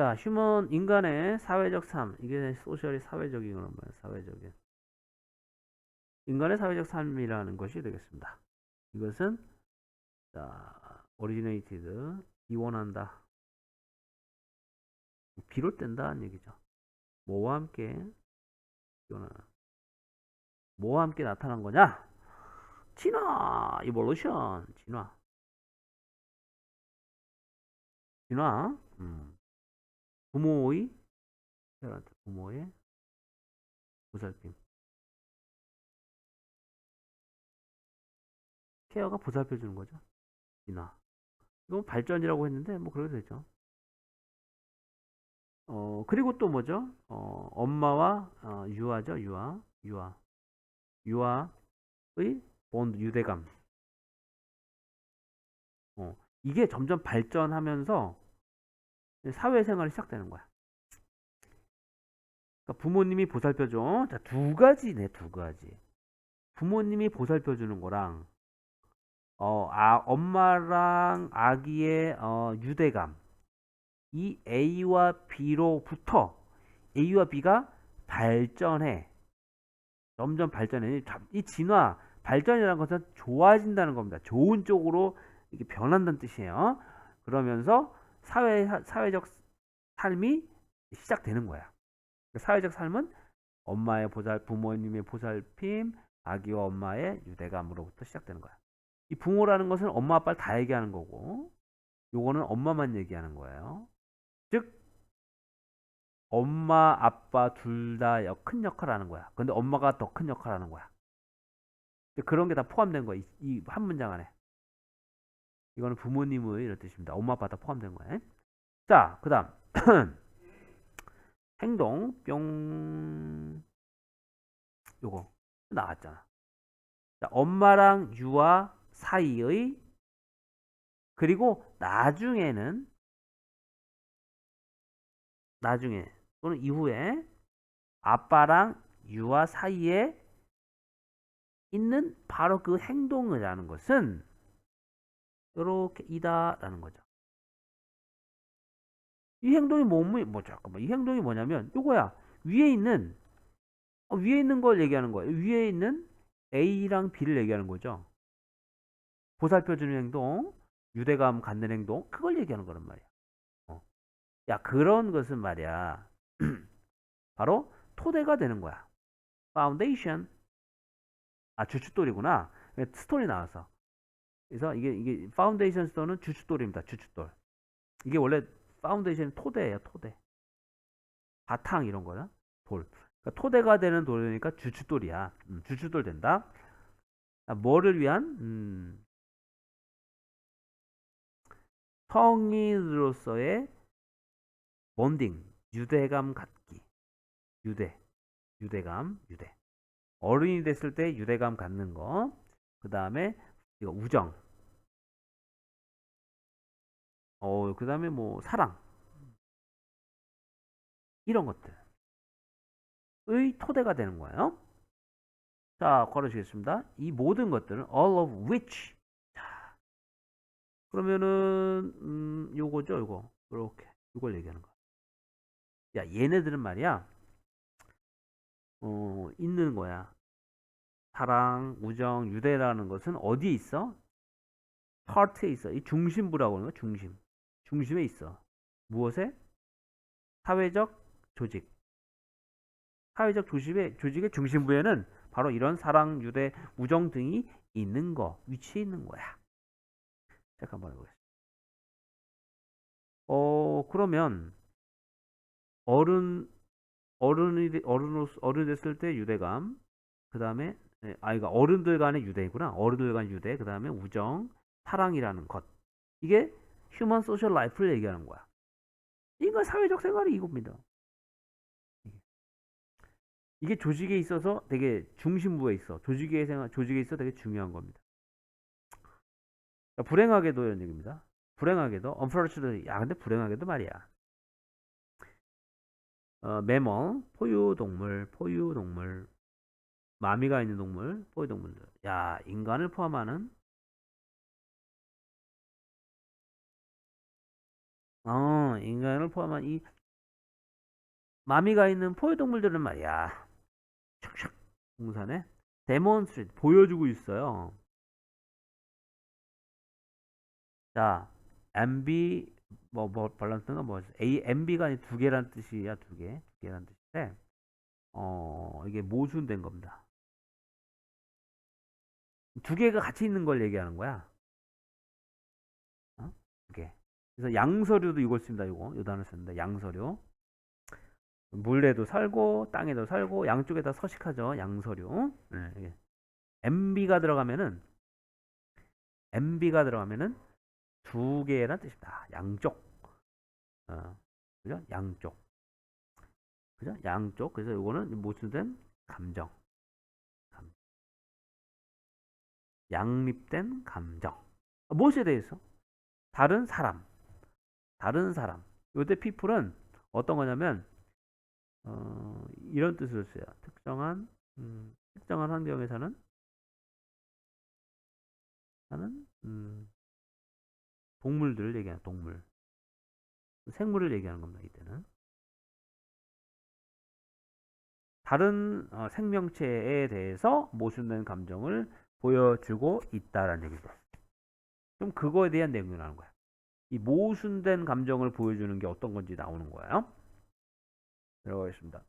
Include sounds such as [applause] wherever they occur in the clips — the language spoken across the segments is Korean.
자, 휴먼 인간의 사회적 삶. 이게 소셜이 사회적인 거란 말이에요. 사회적인. 인간의 사회적 삶이라는 것이 되겠습니다. 이것은 자, originated 이원한다. 비롯된다는 얘기죠. 뭐와 함께 이거는 뭐와 함께 나타난 거냐? 진화, evolution, 진화. 진화. 음. 부모의 페런트, 부모의 보살핌. 케어가 보살펴 주는 거죠. 진화. 이건 발전이라고 했는데 뭐 그래도 되죠. 어, 그리고 또 뭐죠? 어, 엄마와 어, 유아죠, 유아. 유아. 유아의 본드, 유대감. 어, 이게 점점 발전하면서 사회생활이 시작되는 거야. 그러니까 부모님이 보살펴줘. 자, 두 가지네, 두 가지. 부모님이 보살펴주는 거랑, 어, 아, 엄마랑 아기의 어, 유대감. 이 A와 B로부터 A와 B가 발전해. 점점 발전해. 이 진화, 발전이라는 것은 좋아진다는 겁니다. 좋은 쪽으로 이렇게 변한다는 뜻이에요. 그러면서 사회, 사회적 삶이 시작되는 거야. 사회적 삶은 엄마의 보살, 부모님의 보살핌, 아기와 엄마의 유대감으로부터 시작되는 거야. 이 부모라는 것은 엄마, 아빠를 다 얘기하는 거고, 요거는 엄마만 얘기하는 거예요. 즉, 엄마, 아빠 둘 다 큰 역할을 하는 거야. 근데 엄마가 더 큰 역할을 하는 거야. 그런 게 다 포함된 거야. 이 한 문장 안에. 이거는 부모님의 이런 뜻입니다. 엄마, 아빠 다 포함된 거예요. 자, 그 다음. [clears throat] 행동, 뿅. 요거. 나왔잖아. 자, 엄마랑 유아 사이의 그리고 나중에는 나중에 또는 이후에 아빠랑 유아 사이에 있는 바로 그 행동을 하는 것은 이렇게 이다라는 거죠. 이 행동이 뭐뭐 뭐 잠깐만 이 행동이 뭐냐면 요거야 위에 있는 어, 위에 있는 걸 얘기하는 거예요. 위에 있는 A랑 B를 얘기하는 거죠. 보살펴주는 행동, 유대감 갖는 행동, 그걸 얘기하는 거란 말이야. 어. 야 그런 것은 말이야 [clears throat] 바로 토대가 되는 거야. 파운데이션. 아 주춧돌이구나. 스톤이 나와서. 그래서 이게 이게 파운데이션 스톤은 주춧돌입니다. 주춧돌. 이게 원래 파운데이션은 토대예요. 토대. 바탕 이런 거야. 돌. 그러니까 토대가 되는 돌이니까 주춧돌이야. 음, 주춧돌 된다. 아, 뭐를 위한 음, 성인으로서의 본딩, 유대감 갖기. 유대, 유대감, 유대. 어른이 됐을 때 유대감 갖는 거. 그 다음에 이거 우정. 어, 그 다음에 뭐 사랑. 이런 것들. 의 토대가 되는 거예요. 자, 걸어주겠습니다. 이 모든 것들은 all of which. 자, 그러면은 음, 요거죠, 요거. 이렇게 이걸 얘기하는 거. 야, 얘네들은 말이야. 어, 있는 거야. 사랑, 우정, 유대라는 것은 어디에 있어? 하트에 있어. 이 중심부라고 하는 거, 중심. 중심에 있어. 무엇에? 사회적 조직. 사회적 조직의, 조직의 중심부에는 바로 이런 사랑, 유대, 우정 등이 있는 거, 위치해 있는 거야. 잠깐만 해보겠습니다. 어, 그러면, 어른, 어른이, 어른, 어른 됐을 때 유대감, 그 다음에, 아, 이가 어른들 간의 유대구나. 어른들 간의 유대, 그 다음에 우정, 사랑이라는 것. 이게 휴먼 소셜 라이프를 얘기하는 거야. 인간 사회적 생활이 이겁니다. 이게 조직에 있어서 되게 중심부에 있어. 조직의 생활, 조직에 있어 되게 중요한 겁니다. 불행하게도 이런 얘기입니다. 불행하게도, unfortunately, 야, 근데 불행하게도 말이야. 어, 매멀, 포유동물, 포유동물, 마미가 있는 동물, 포유 동물들. 야, 인간을 포함하는 어, 인간을 포함한 이 마미가 있는 포유 동물들은 말이야. 슉슉 공산에 데몬스트레이트 보여주고 있어요. 자, MB 뭐, 뭐 밸런스가 뭐였어? A, MB가 아니 두 개란 뜻이야, 두 개. 두 개란 뜻인데 어, 이게 모순된 겁니다. 두 개가 같이 있는 걸 얘기하는 거야. 어? 두 개. 그래서 양서류도 이걸 씁니다. 이거 요 단어 씁니다. 양서류. 물에도 살고 땅에도 살고 양쪽에 다 서식하죠. 양서류. 네, 이게. MB가 들어가면은 MB가 들어가면은 두 개란 뜻입니다. 양쪽. 어, 그죠? 양쪽. 그죠? 양쪽. 그래서 이거는 모순된 감정. 양립된 감정. 어, 무엇에 대해서? 다른 사람. 다른 사람. 요때 people은 어떤 거냐면 어, 이런 뜻을 써요. 특정한 음, 특정한 환경에 사는 사는 음, 동물들을 얘기하는 동물. 생물을 얘기하는 겁니다. 이때는. 다른 어, 생명체에 대해서 모순된 감정을 보여주고 있다라는 얘기죠. 그럼 그거에 대한 내용이 나오는 거야. 이 모순된 감정을 보여주는 게 어떤 건지 나오는 거예요. 들어가겠습니다.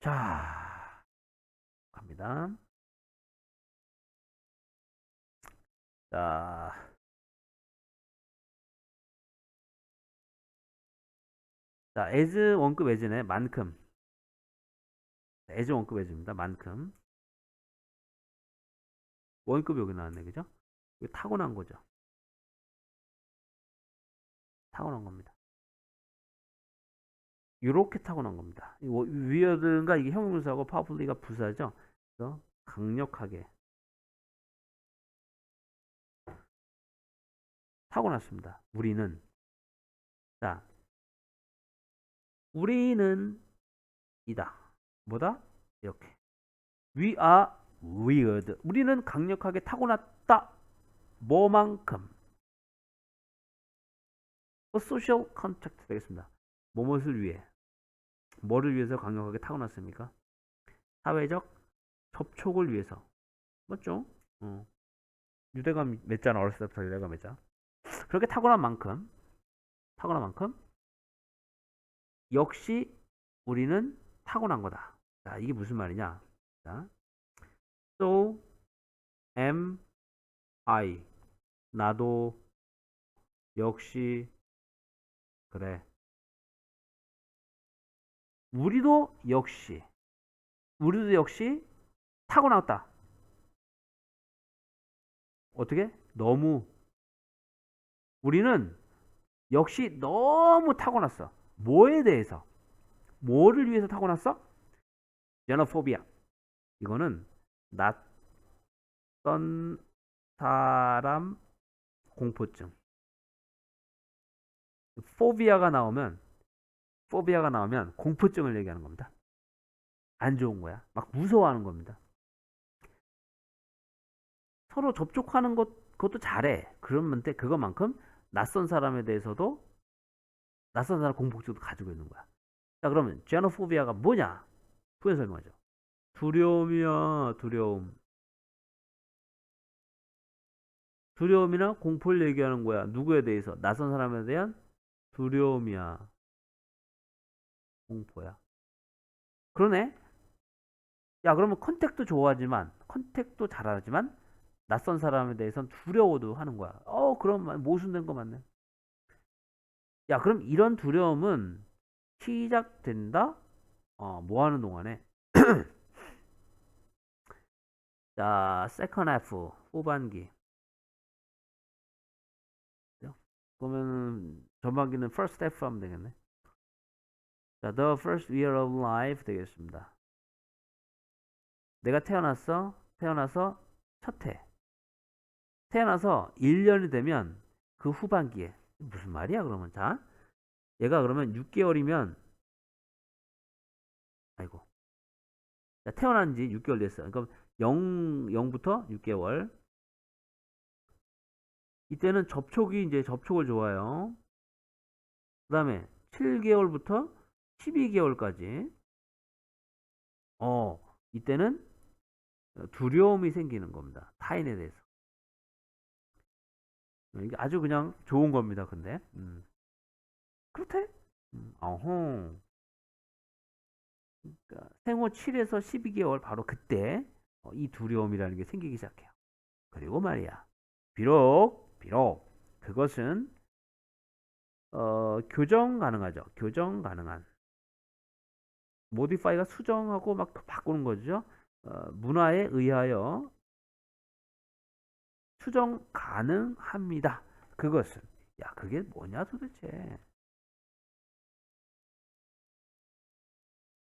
자, 갑니다. 자, 자, as 원급 as네 만큼. as 원급 as입니다. 만큼. 원급 여기 나왔네, 그죠? 이거 타고난 거죠. 타고난 겁니다. 이렇게 타고난 겁니다. 위어든가 이게 형용사고 파워풀리가 부사죠. 그래서 강력하게 타고났습니다. 우리는 자, 우리는 이다. 뭐다? 이렇게. We are weird. 우리는 강력하게 타고났다. 뭐만큼? A social contact 되겠습니다. 무엇을 위해? 뭐를 위해서 강력하게 타고났습니까? 사회적 접촉을 위해서. 맞죠? 어. 유대감 맺잖아. 어렸을 때부터 유대감 맺자. 그렇게 타고난 만큼, 타고난 만큼, 역시 우리는 타고난 거다. 자, 이게 무슨 말이냐? 자, so am I. 나도 역시 그래. 우리도 역시 우리도 역시 타고났다. 어떻게? 너무 우리는 역시 너무 타고났어. 뭐에 대해서? 뭐를 위해서 타고났어? 제노포비아. 이거는 낯선 사람 공포증. 포비아가 나오면 포비아가 나오면 공포증을 얘기하는 겁니다. 안 좋은 거야. 막 무서워하는 겁니다. 서로 접촉하는 것 그것도 잘해. 그런데 그것만큼 낯선 사람에 대해서도 낯선 사람 공포증도 가지고 있는 거야. 자, 그러면 제노포비아가 뭐냐? 부연 설명하죠. 두려움이야, 두려움. 두려움이나 공포를 얘기하는 거야. 누구에 대해서? 낯선 사람에 대한 두려움이야. 공포야. 그러네? 야, 그러면 컨택도 좋아하지만, 컨택도 잘하지만, 낯선 사람에 대해서는 두려워도 하는 거야. 어, 그럼 모순된 거 맞네. 야, 그럼 이런 두려움은 시작된다? 어, 뭐 하는 동안에? [clears throat] 자, 세컨 F, 후반기. 그러면 전반기는 first F 하면 되겠네. 자, the first year of life 되겠습니다. 내가 태어났어. 태어나서 첫 해. 태어나서 1년이 되면 그 후반기에 무슨 말이야 그러면 자 얘가 그러면 6개월이면 아이고 자, 태어난 지 6개월 됐어 그럼 0, 0부터 6개월 이때는 접촉이 이제 접촉을 좋아요 그 다음에 7개월부터 12개월까지 어 이때는 두려움이 생기는 겁니다. 타인에 대해서. 이게 아주 그냥 좋은 겁니다. 근데 음. 그렇대? 음, 어허. 그러니까 생후 7에서 12개월 바로 그때 어, 이 두려움이라는 게 생기기 시작해요. 그리고 말이야. 비록 비록 그것은 어, 교정 가능하죠. 교정 가능한. 모디파이가 수정하고 막 바꾸는 거죠. 어, 문화에 의하여 수정 가능합니다. 그것은 야 그게 뭐냐 도대체?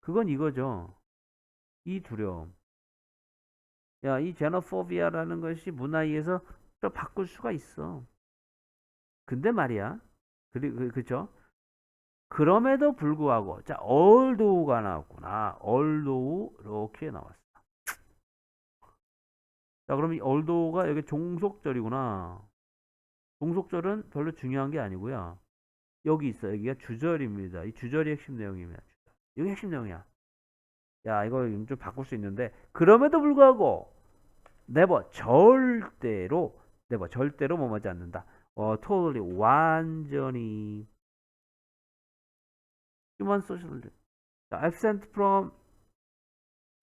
그건 이거죠. 이 두려움. 야, 이 제노포비아라는 것이 문화에서 또 바꿀 수가 있어. 근데 말이야. 그리, 그, 그죠? 그럼에도 불구하고, 자, 얼도우가 나왔구나. 얼도우, 이렇게 나왔어. 자, 그럼 이 얼도우가 여기 종속절이구나. 종속절은 별로 중요한 게 아니고요. 여기 있어. 여기가 주절입니다. 이 주절이 핵심 내용입니다. 이게 핵심 내용이야. 야, 이거 좀 바꿀 수 있는데, 그럼에도 불구하고, never, 절대로, never, 절대로 뭐하지 않는다. 어, totally, 완전히. human social. 자, absent from,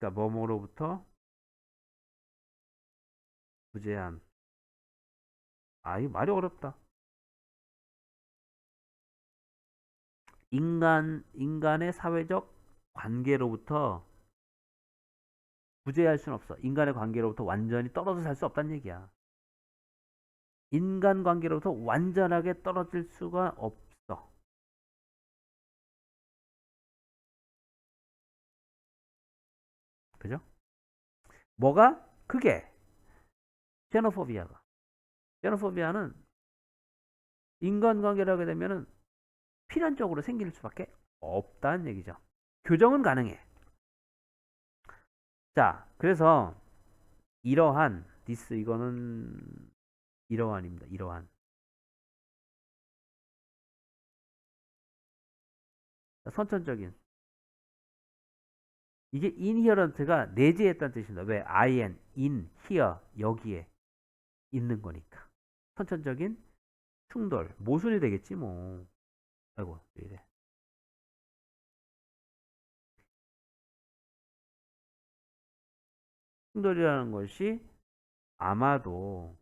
자, 뭐뭐로부터, 부재한. 아, 이 말이 어렵다. 인간, 인간의 사회적 관계로부터 부재할 수는 없어. 인간의 관계로부터 완전히 떨어져 살 수 없다는 얘기야. 인간 관계로부터 완전하게 떨어질 수가 없어. 그죠? 뭐가? 그게 제노포비아가. 제노포비아는 인간 관계를 하게 되면은 필연적으로 생길 수밖에 없다는 얘기죠. 교정은 가능해. 자, 그래서 이러한 디스 이거는 이러한입니다. 이러한. 선천적인 이게 inherent가 내재했다는 뜻입니다. 왜? in, in, here, 여기에 있는 거니까. 선천적인 충돌, 모순이 되겠지 뭐. 아이고, 왜 이래. 충돌이라는 것이 아마도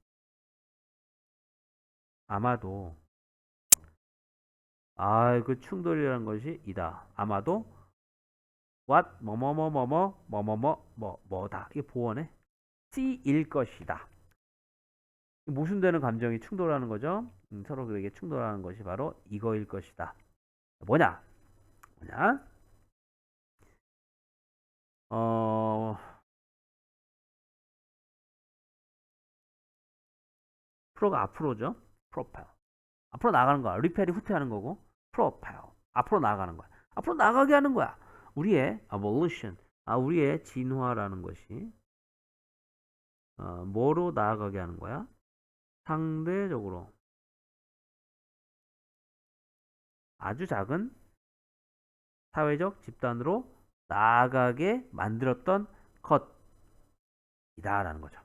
아마도 아, 그 충돌이라는 것이 이다. 아마도 what 뭐뭐뭐뭐뭐 뭐뭐뭐 뭐 뭐다. 이게 보원해. C일 것이다. 모순되는 감정이 충돌하는 거죠. 음, 서로 그에게 충돌하는 것이 바로 이거일 것이다. 뭐냐? 뭐냐? 어, 프로가 앞으로죠. 프로파일. 앞으로 나가는 거야. 리펠이 후퇴하는 거고, 프로파일. 앞으로 나가는 거야. 앞으로 나가게 하는 거야. 우리의 evolution, 아, 우리의 진화라는 것이 어, 뭐로 나아가게 하는 거야? 상대적으로 아주 작은 사회적 집단으로 나아가게 만들었던 것이다라는 거죠.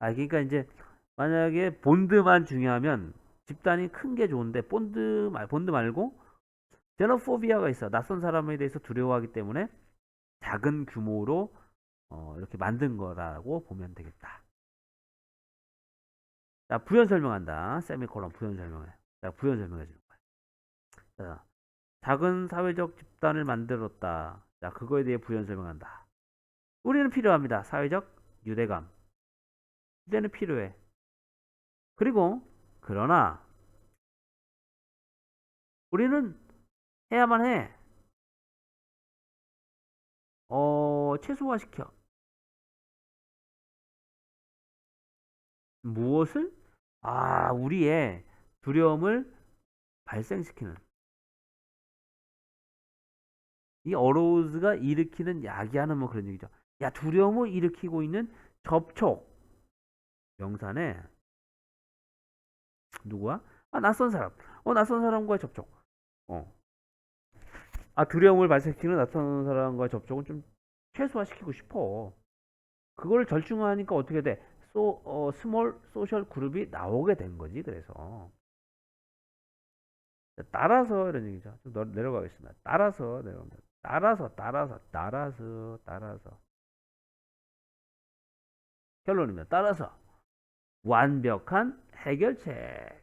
아, 그러니까 이제 만약에 본드만 중요하면 집단이 큰 게 좋은데 본드 말 본드 말고 제노포비아가 있어. 낯선 사람에 대해서 두려워하기 때문에 작은 규모로 어, 이렇게 만든 거라고 보면 되겠다. 자, 부연 설명한다. 세미콜론 부연 설명해. 자, 부연 설명해 주는 거야. 자, 작은 사회적 집단을 만들었다. 자, 그거에 대해 부연 설명한다. 우리는 필요합니다. 사회적 유대감. 이제는 필요해. 그리고 그러나 우리는 해야만 해. 어, 최소화시켜. 무엇을? 아, 우리의 두려움을 발생시키는. 이 어로우즈가 일으키는 야기하는 뭐 그런 얘기죠. 야, 두려움을 일으키고 있는 접촉. 명산에 누구야? 아, 낯선 사람. 어, 낯선 사람과의 접촉. 어. 아, 두려움을 발생시키는 낯선 사람과의 접촉은 좀 최소화시키고 싶어. 그걸 절충하니까 어떻게 돼? 소, 어, 스몰 소셜 그룹이 나오게 된 거지, 그래서. 자, 따라서 이런 얘기죠. 좀더 내려가겠습니다. 따라서 내려갑니다. 따라서, 따라서, 따라서, 따라서. 결론입니다. 따라서 완벽한 해결책은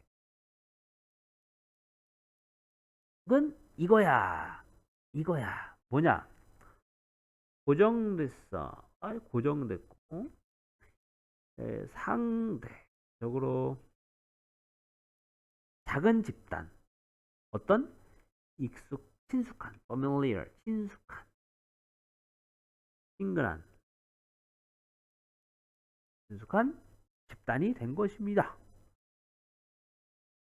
이거야. 이거야. 뭐냐? 고정됐어. 아, 고정됐고 에, 상대적으로 작은 집단 어떤 익숙 친숙한 familiar 친숙한 친근한 친숙한 집단이 된 것입니다.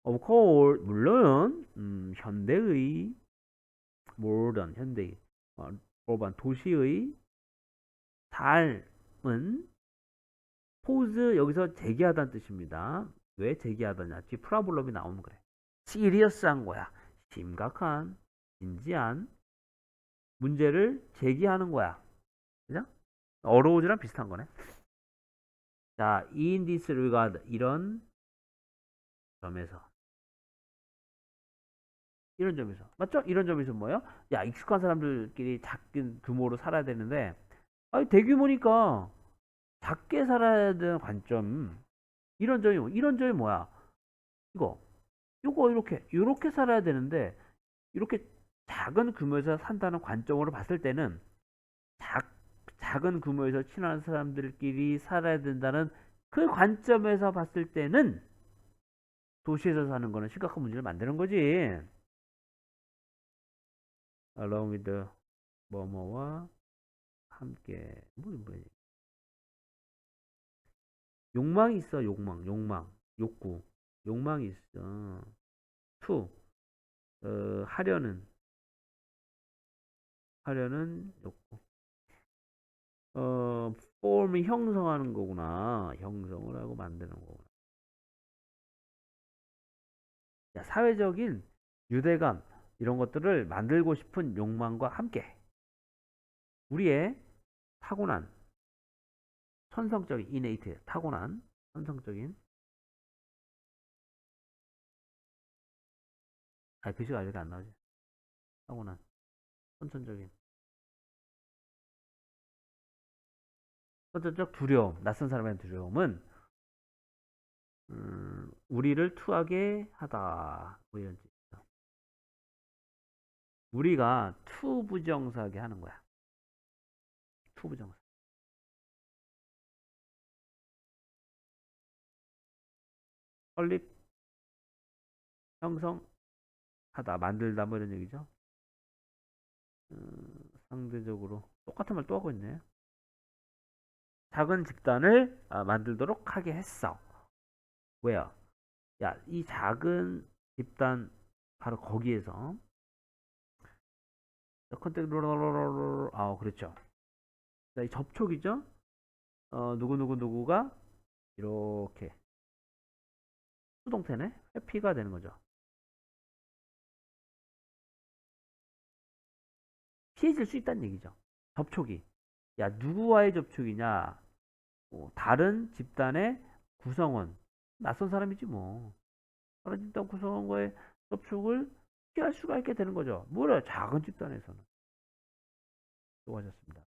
Of course, 물론 음, 현대의 모던 어, urban 도시의 삶은 포즈 여기서 제기하다는 뜻입니다. 왜 제기하다냐? 뒤 프라블럼이 나오면 그래. 시리어스한 거야. 심각한, 진지한 문제를 제기하는 거야. 그죠? 어로우즈랑 비슷한 거네. 자, in this regard 이런 점에서 이런 점에서 맞죠? 이런 점에서 뭐예요? 야, 익숙한 사람들끼리 작은 규모로 살아야 되는데 아니 대규모니까 작게 살아야 되는 관점 이런 점이 뭐- 이런 점이 뭐야? 이거 이거 이렇게 이렇게 살아야 되는데 이렇게 작은 규모에서 산다는 관점으로 봤을 때는 작 작은 규모에서 친한 사람들끼리 살아야 된다는 그 관점에서 봤을 때는 도시에서 사는 거는 심각한 문제를 만드는 거지. along with the 뭐뭐와 함께 뭐 뭐야 욕망이 있어 욕망 욕망 욕구. 욕망이 있어. to 어, 하려는. 하려는 욕구 어 form이 형성하는 거구나. 형성을 하고 만드는 거구나. 자, 사회적인 유대감 이런 것들을 만들고 싶은 욕망과 함께 우리의 타고난 선성적인 innate 타고난 선성적인 아 글씨가 아직 안 나오지? 타고난 선천적인 선천적 두려움 낯선 사람의 두려움은 음, 우리를 투하게 하다 뭐 이런 뜻이죠. 우리가 투부정사하게 하는 거야 투부정사 설립, 형성하다, 만들다 뭐 이런 얘기죠. 음, 상대적으로 똑같은 말 또 하고 있네. 작은 집단을 아, 만들도록 하게 했어. 왜요? 야, 이 작은 집단 바로 거기에서 컨택 아, 그렇죠. 자, 이 접촉이죠. 어, 누구 누구 누구가 이렇게 수동태네? 회피가 되는 거죠. 피해질 수 있다는 얘기죠. 접촉이. 야, 누구와의 접촉이냐? 뭐, 다른 집단의 구성원. 낯선 사람이지 뭐. 다른 집단 구성원과의 접촉을 피할 수가 있게 되는 거죠. 뭐래? 작은 집단에서는. 수고하셨습니다.